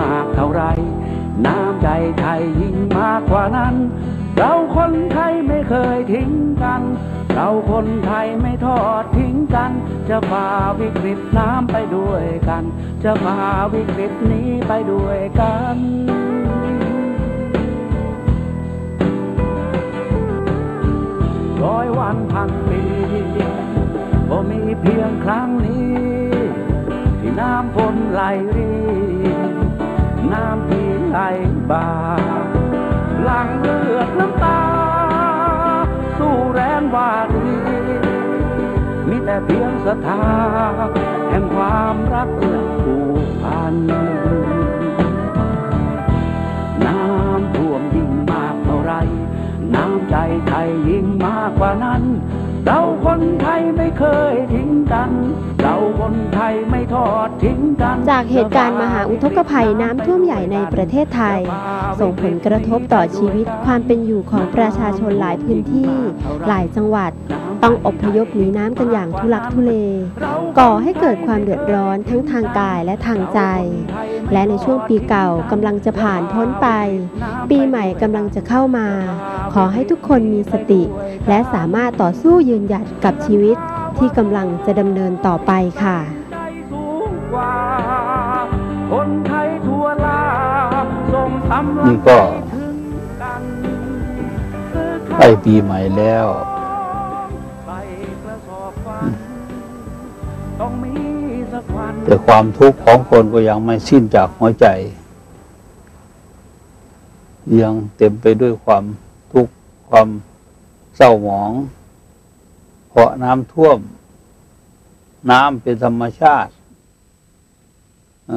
มากเท่าไร น้ำใจไทยยิ่งมากกว่านั้น เราคนไทยไม่เคยทิ้งกัน เราคนไทยไม่ทอดทิ้งกัน จะฝ่าวิกฤตน้ำไปด้วยกัน จะฝ่าวิกฤตนี้ไปด้วยกันร้อยวันพันปีก็มีเพียงครั้งนี้ ที่น้ำฝนไหลรี บาหลังเลือดน้ำตา สู้แรงวารีมีแต่เพียงศรัทธาแห่งความรักเอื้อผูกพันน้ำท่วมยิ่งมากเท่าไร น้ำใจไทยยิ่งมากกว่านั้น เราคนไทยไม่เคยทิ้งกัน เราคนไทยไม่ทอดทิ้งกัน จากเหตุการณ์มหาอุทกภัยน้ำท่วมใหญ่ในประเทศไทย ส่งผลกระทบต่อชีวิตความเป็นอยู่ของประชาชนหลายพื้นที่ หลายจังหวัด ต้องอพยพหนีน้ำกันอย่างทุลักทุเล ก่อให้เกิดความเดือดร้อนทั้งทางกายและทางใจ และในช่วงปีเก่ากำลังจะผ่านพ้นไป ปีใหม่กำลังจะเข้ามา ขอให้ทุกคนมีสติ และสามารถต่อสู้ยืนหยัดกับชีวิต ที่กำลังจะดำเนินต่อไปค่ะสูงกว่าคนไทยทั่วลาส่งกำลันี่งก็ใกล้ปีใหม่แล้วแต่ความทุกข์ของคนก็ยังไม่สิ้นจากหัวใจ ยังเต็มไปด้วยความทุกข์ความเศร้าหมองาะน้ำท่วม น้ำเป็นธรรมชาติอ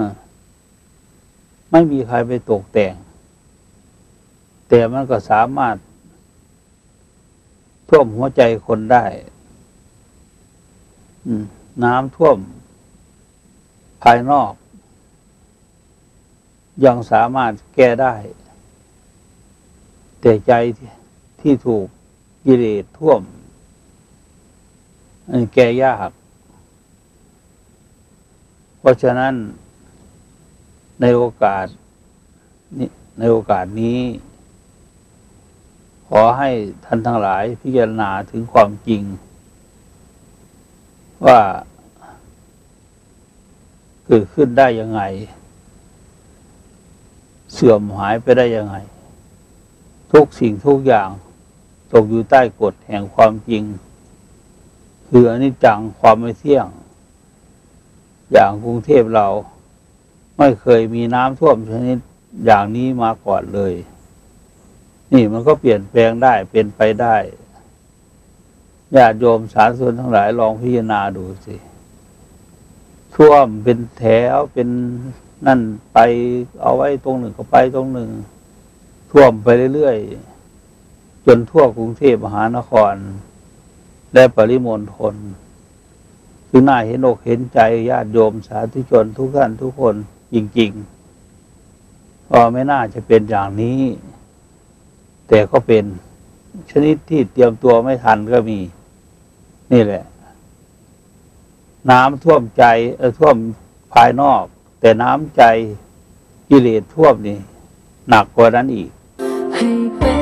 ไม่มีใครไปตกแต่ง แต่มันก็สามารถท่วมหัวใจคนได้น้ำท่วม ภายนอก ยังสามารถแก้ได้ แต่ใจที่ถูกกิเลสท่วม แก้ยาก เพราะฉะนั้นในโอกาสนในโอกาสนี้ ขอให้ท่านทั้งหลายพิจารณาถึงความจริง ว่าเกิดขึ้นได้ยังไง เสื่อมหายไปได้ยังไง ทุกสิ่งทุกอย่าง ตกอยู่ใต้กฎแห่งความจริง คืออนิจจังความไม่เที่ยง อย่างกรุงเทพเราไม่เคยมีน้ำท่วมชนิดอย่างนี้มาก่อนเลย นี่มันก็เปลี่ยนแปลงได้เป็นไปได้ญาติโยมสาธุชนทั้งหลายลองพิจารณาดูสิ ท่วมเป็นแถวเป็นนั่นไปเอาไว้ตรงหนึ่งก็ไปตรงหนึ่ง ท่วมไปเรื่อยๆ จนทั่วกรุงเทพมหานคร และปริมณฑลคือน่าเห็นอกเห็นใจญาติโยมสาธุชนทุกท่านทุกคนจริงๆก็ไม่น่าจะเป็นอย่างนี้ แต่ก็เป็นชนิดที่เตรียมตัวไม่ทันก็มี นี่แหละ น้ำท่วมใจท่วมภายนอก แต่น้ำใจกิเลสท่วมนี่ หนักกว่านั้นอีกให้เป็น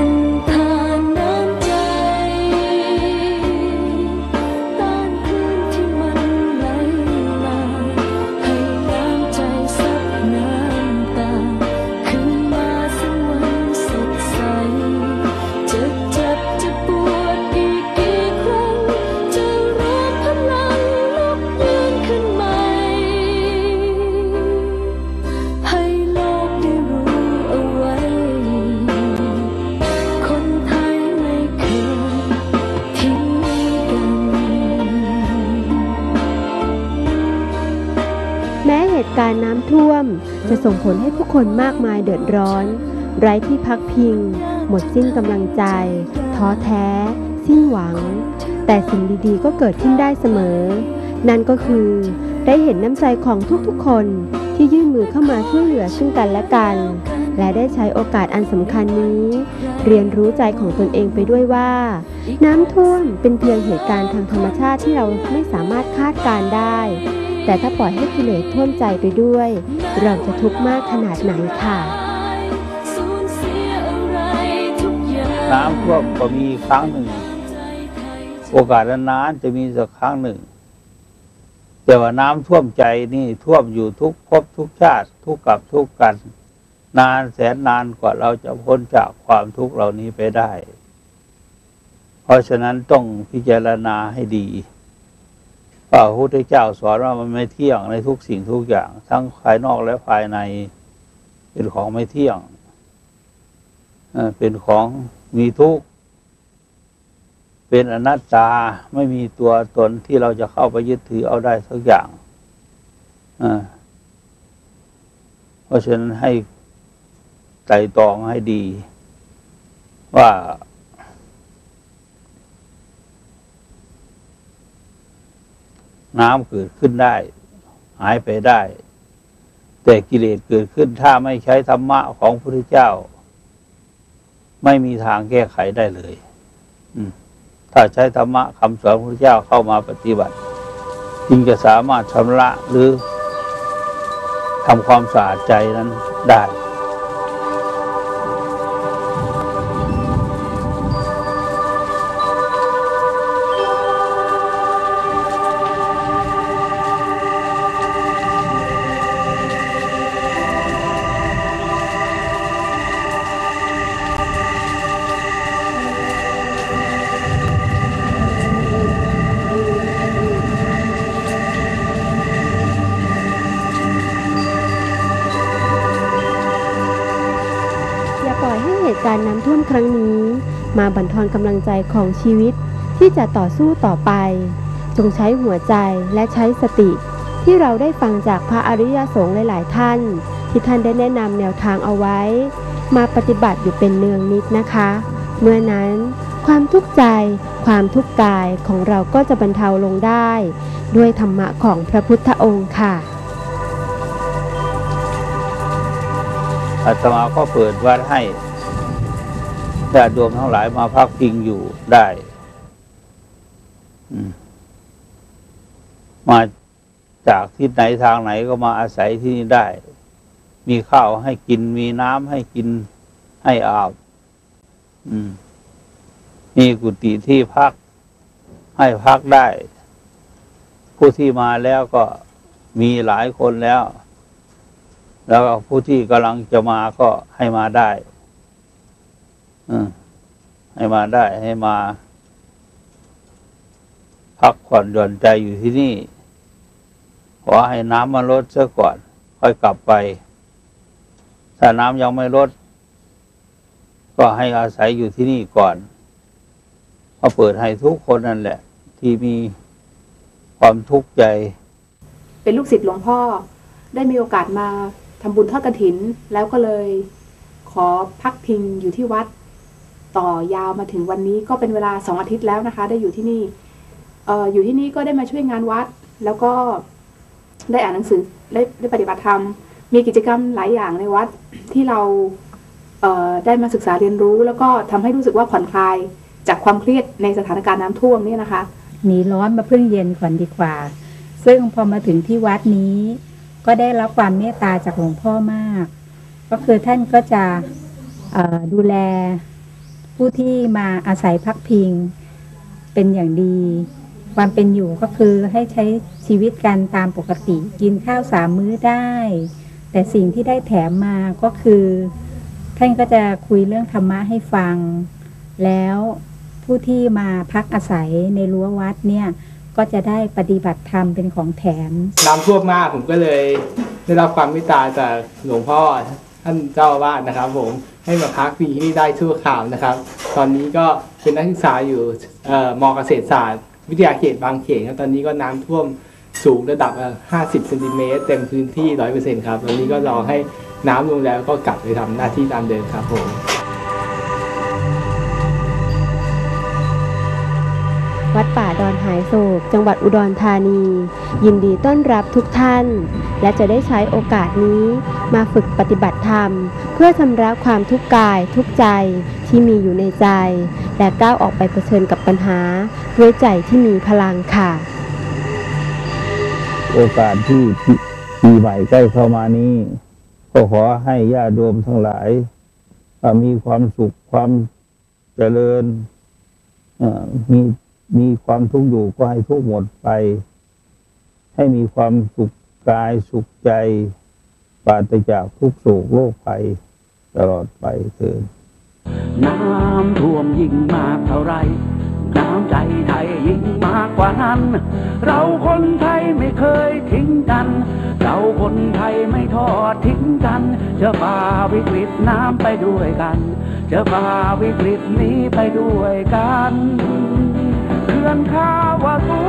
ส่งผลให้ผู้คนมากมายเดือดร้อน ไร้ที่พักพิง หมดสิ้นกำลังใจ ท้อแท้ สิ้นหวัง แต่สิ่งดีๆก็เกิดขึ้นได้เสมอ นั่นก็คือ ได้เห็นน้ำใจของทุกๆคนที่ยื่นมือเข้ามาช่วยเหลือซึ่งกันและกัน และได้ใช้โอกาสอันสำคัญนี้ เรียนรู้ใจของตนเองไปด้วยว่า น้ำท่วมเป็นเพียงเหตุการณ์ทางธรรมชาติที่เราไม่สามารถคาดการได้ แต่ถ้าปล่อยให้กิเลสท่วมใจไปด้วย เราจะทุกข์มากขนาดไหนค่ะสูญเสียอะน้ำท่วมก็มีครั้งหนึ่ง โอกาสนานๆจะมีสักครั้งหนึ่ง แต่ว่าน้ำท่วมใจนี่ท่วมอยู่ทุกภพทุกชาติ ทุกกับทุกกัน นานแสนนานกว่าเราจะพ้นจากความทุกข์เหล่านี้ไปได้ เพราะฉะนั้นต้องพิจารณาให้ดี พระพุทธเจ้าสอนว่ามันไม่เที่ยงในทุกสิ่งทุกอย่าง ทั้งภายนอกและภายใน เป็นของไม่เที่ยงเป็นของมีทุกข์เป็นอนัตตาไม่มีตัวตนที่เราจะเข้าไปยึดถือเอาได้สักอย่างเพราะฉะนั้นให้ไตรตองให้ดี ว่า น้ำเกิดขึ้นได้ หายไปได้ แต่กิเลสเกิดขึ้นถ้าไม่ใช้ธรรมะของพระพุทธเจ้า ไม่มีทางแก้ไขได้เลยถ้าใช้ธรรมะคำสอนพระพุทธเจ้าเข้ามาปฏิบัติ จึงจะสามารถชำระหรือทำความสะอาดใจนั้นได้ มครั้งนี้ มาบั่นทอนกำลังใจของชีวิตที่จะต่อสู้ต่อไป จงใช้หัวใจและใช้สติ ที่เราได้ฟังจากพระอริยสงฆ์หลาย ๆ ท่าน ที่ท่านได้แนะนำแนวทางเอาไว้ มาปฏิบัติอยู่เป็นเนืองนิดนะคะ เมื่อนั้นความทุกข์ใจ ความทุกข์กายของเราก็จะบรรเทาลงได้ ด้วยธรรมะของพระพุทธองค์ค่ะอาตมาก็เปิดวัดให้ ญาติโยมทั้งหลายมาพักพิงอยู่ได้มาจากที่ไหนทางไหนก็มาอาศัยที่นี่ได้ มีข้าวให้กินมีน้ำให้กินให้อาบมีกุฏิที่พัก ให้พักได้ ผู้ที่มาแล้วก็มีหลายคนแล้ว แล้วผู้ที่กำลังจะมาก็ให้มาได้ ให้มาได้ให้มา พักผ่อนหย่อนใจอยู่ที่นี่ ขอให้น้ำมาลดซะก่อน ค่อยกลับไป ถ้าน้ำยังไม่ลด ก็ให้อาศัยอยู่ที่นี่ก่อนก็เปิดให้ทุกคนนั่นแหละ ที่มีความทุกข์ใจ เป็นลูกศิษย์หลวงพ่อ ได้มีโอกาสมาทำบุญทอดกระถิน แล้วก็เลย ขอพักพิงอยู่ที่วัด ต่อยาวมาถึงวันนี้ก็เป็นเวลาสองอาทิตย์แล้วนะคะ ได้อยู่ที่นี่เอออยู่ที่นี่ก็ได้มาช่วยงานวัด แล้วก็ได้อ่านหนังสือได้ได้ปฏิบัติธรรม มีกิจกรรมหลายอย่างในวัดที่เราเได้มาศึกษาเรียนรู้ แล้วก็ทำให้รู้สึกว่าผ่อนคลายจากความเครียดในสถานการณ์น้ำท่วมเนี่ยนะคะหนีร้อนมาพึ่งเย็นก่อนดีกว่า ซึ่งพอมาถึงที่วัดนี้ ก็ได้รับความเมตตาจากหลวงพ่อมาก ก็คือท่านก็จะดูแล ผู้ที่มาอาศัยพักพิงเป็นอย่างดี ความเป็นอยู่ก็คือให้ใช้ชีวิตกันตามปกติ กินข้าวสามมื้อได้ แต่สิ่งที่ได้แถมมาก็คือ ท่านก็จะคุยเรื่องธรรมะให้ฟัง แล้วผู้ที่มาพักอาศัยในรั้ววัดเนี่ยก็จะได้ปฏิบัติธรรมเป็นของแถมน้ำท่วมมากผมก็เลยได้รับความเมตตาจากหลวงพ่อ ท่านเจ้าวาสนะครับ ผมให้มาพักฟรีที่นี่ได้ชั่วคราวนะครับ ตอนนี้ก็เป็นนักศึกษาอยู่เอ่อมเกษตรศาสตร์ วิทยาเขตบางเขนครับตอนนี้ก็น้ำท่วมสูงระดับ 50เซนติเมตรเต็มพื้นที่ 100%ครับตอนนี้ก็รอให้น้ำลงแล้วก็กลับไปทำหน้าที่ตามเดิมครับผมวัดป่าดอนหายโศก จังหวัดอุดรธานี ยินดีต้อนรับทุกท่าน และจะได้ใช้โอกาสนี้ มาฝึกปฏิบัติธรรม เพื่อชำระความทุกข์กายทุกใจที่มีอยู่ในใจ และก้าวออกไปเผชิญกับปัญหา ด้วยใจที่มีพลังค่ะ โอกาสที่ปีใหม่ใกล้เข้ามานี้ ก็ขอให้ญาติโยมทั้งหลาย มีความสุขความเจริญมีมีความทุกข์อยู่ก็ให้ทุกข์หมดไป ให้มีความสุขกายสุขใจ ราศจากทุกโศกโรคภัยตลอดไปเถิดน้ำท่วมยิ่งมากเท่าไร น้ำใจไทยยิ่งมากกว่านั้น เราคนไทยไม่เคยทิ้งกัน เราคนไทยไม่ทอดทิ้งกันจะฝ่าวิกฤตน้ำไปด้วยกันจะฝ่าวิกฤตนี้ไปด้วยกันเขื่อนข้าวาสู